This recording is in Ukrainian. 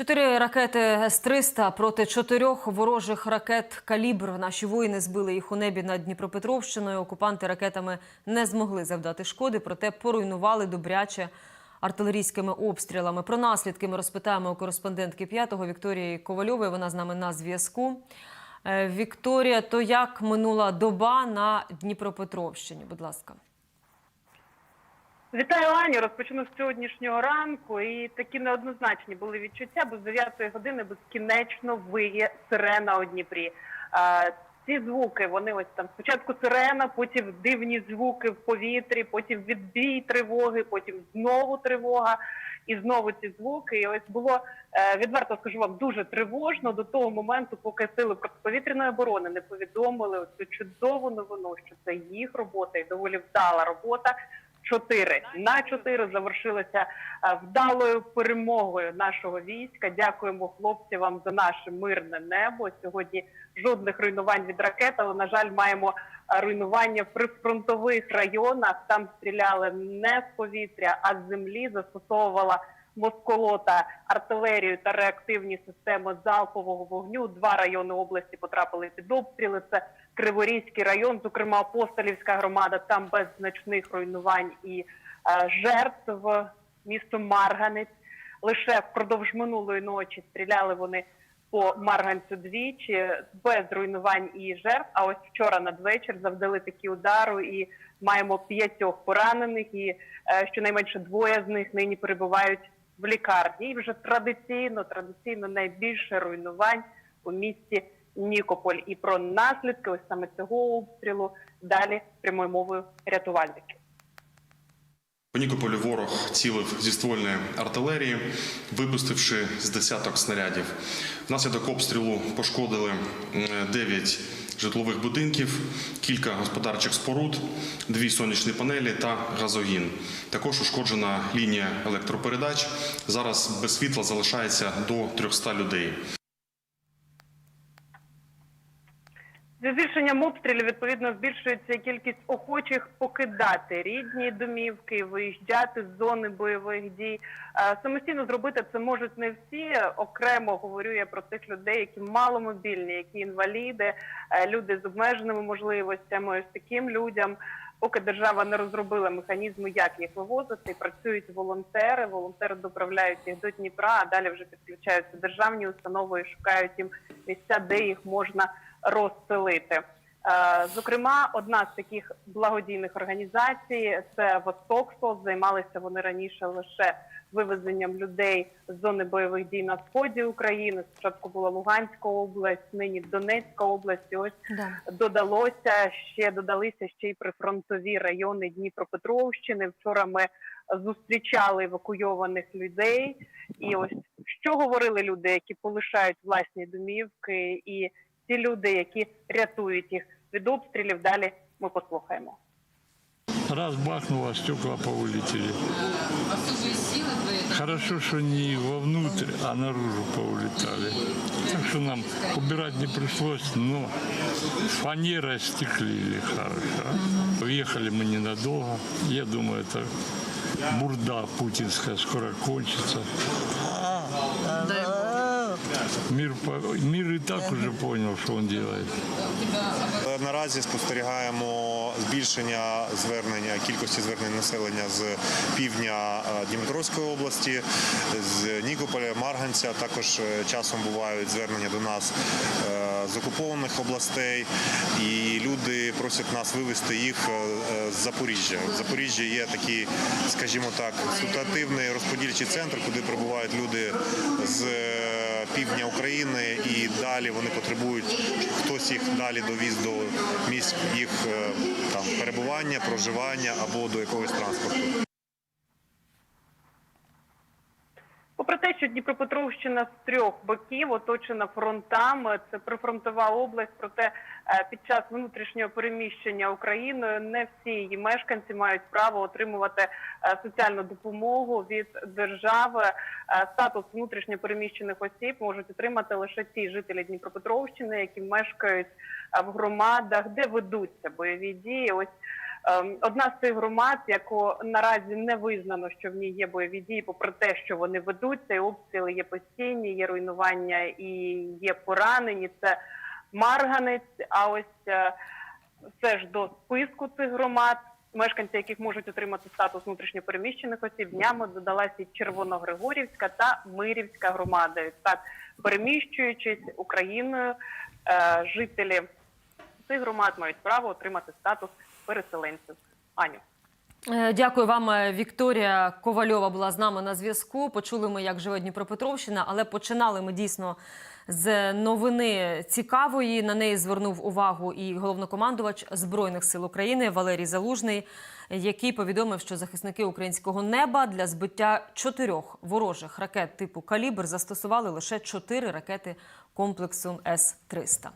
Чотири ракети С-300 проти чотирьох ворожих ракет «Калібр». Наші воїни збили їх у небі над Дніпропетровщиною. Окупанти ракетами не змогли завдати шкоди, проте поруйнували добряче артилерійськими обстрілами. Про наслідки ми розпитаємо у кореспондентки п'ятого Вікторії Ковальової. Вона з нами на зв'язку. Е, Вікторія, то як минула доба на Дніпропетровщині? Будь ласка. Вітаю, Аню. Розпочну з сьогоднішнього ранку. І такі неоднозначні були відчуття, бо з 9 години безкінечно виє сирена у Дніпрі. А, ці звуки, вони ось там спочатку сирена, потім дивні звуки в повітрі, потім відбій тривоги, потім знову тривога. І знову ці звуки. І ось було е, відверто скажу вам дуже тривожно до того моменту, поки сили протиповітряної оборони не повідомили цю чудову новину, що це їх робота і доволі вдала робота. Чотири на чотири завершилося е, вдалою перемогою нашого війська. Дякуємо хлопці вам за наше мирне небо. Сьогодні жодних руйнувань від ракет, але на жаль, маємо е, руйнування при фронтових районах. Там стріляли не з повітря, а з землі. Застосовувала москолота артилерію та реактивні системи залпового вогню. Два райони області потрапили під обстріли. Це Криворізький район, зокрема Апостолівська громада, там без значних руйнувань і е, жертв. Місто Марганець лише впродовж минулої ночі стріляли вони по Марганцю двічі без руйнувань і жертв. А ось вчора надвечір завдали такі удари і маємо п'ятьох поранених, і е, щонайменше двоє з них нині перебувають в лікарні. І вже традиційно, традиційно найбільше руйнувань у місті Нікополь. І про наслідки ось саме цього обстрілу далі прямою мовою рятувальників. По Нікополю ворог цілив зі ствольної артилерії, випустивши з десяток снарядів. Внаслідок обстрілу пошкодили 9 житлових будинків, кілька господарчих споруд, дві сонячні панелі та газогін. Також ушкоджена лінія електропередач. Зараз без світла залишається до 300 людей. Зі збільшенням обстрілів відповідно збільшується кількість охочих покидати рідні домівки, виїжджати з зони бойових дій. Е, Самостійно зробити це можуть не всі. Окремо говорю я про тих людей, які маломобільні, які інваліди, е, люди з обмеженими можливостями. Ось таким людям. Поки держава не розробила механізму, як їх вивозити, працюють волонтери. Волонтери доправляють їх до Дніпра, а далі вже підключаються державні установи і шукають їм місця, де їх можна розселити. Е, Зокрема, одна з таких благодійних організацій це Востоксо. Займалися вони раніше лише вивезенням людей з зони бойових дій на сході України. Спочатку була Луганська область, нині Донецька область. І Ось Да. додалося ще додалися ще й прифронтові райони Дніпропетровщини. Вчора ми зустрічали евакуйованих людей. І ось що говорили люди, які полишають власні домівки, і ті люди, які рятують їх від обстрілів. Далі ми послухаємо. Раз бахнуло, стекла поулетели. Хорошо, что не вовнутрь, а наружу поулетали. Так что нам убирать не пришлось, но фанерой стеклили хорошо. Уехали мы ненадолго. Я думаю, это бурда путинская скоро кончится. Мир, мир и так уже понял, что он делает. Наразі спостерігаємо збільшення звернення кількості звернень населення з півдня е, Дніпропетровської області, з Нікополя, Марганця. Також е, часом бувають звернення до нас е, з окупованих областей, і люди просять нас вивезти їх з Запоріжжя. В Запоріжжі є такий, скажімо так, ситуативний розподільчий центр, куди прибувають люди з півдня України, і далі вони потребують, хтось їх далі довіз до місць їх е, там перебування, проживання або до якогось транспорту. Попри те, що Дніпропетровщина з трьох боків оточена фронтами, це прифронтова область. Проте е, під час внутрішнього переміщення Україною не всі її мешканці мають право отримувати е, соціальну допомогу від держави. Е, Статус внутрішньо переміщених осіб можуть отримати лише ті жителі Дніпропетровщини, які мешкають в громадах, де ведуться бойові дії. Ось Одна з цих громад, яку наразі не визнано, що в ній є бойові дії, попри те, що вони ведуться, і обстріли є постійні, є руйнування і є поранені. Це Марганець. А ось е, все ж до списку цих громад, мешканці яких можуть отримати статус внутрішньопереміщених осіб, днями додалася і Червоногригорівська та Мирівська громада. Так, переміщуючись Україною, е, жителі цих громад мають право отримати статус переселенців. Аню. Е, Дякую вам, е, Вікторія Ковальова була з нами на зв'язку. Почули ми, як живе Дніпропетровщина, але починали ми дійсно з новини цікавої. На неї звернув увагу і головнокомандувач збройних сил України Валерій Залужний, який повідомив, що захисники українського неба для збиття чотирьох ворожих ракет типу Калібр застосували лише чотири ракети комплексу С 300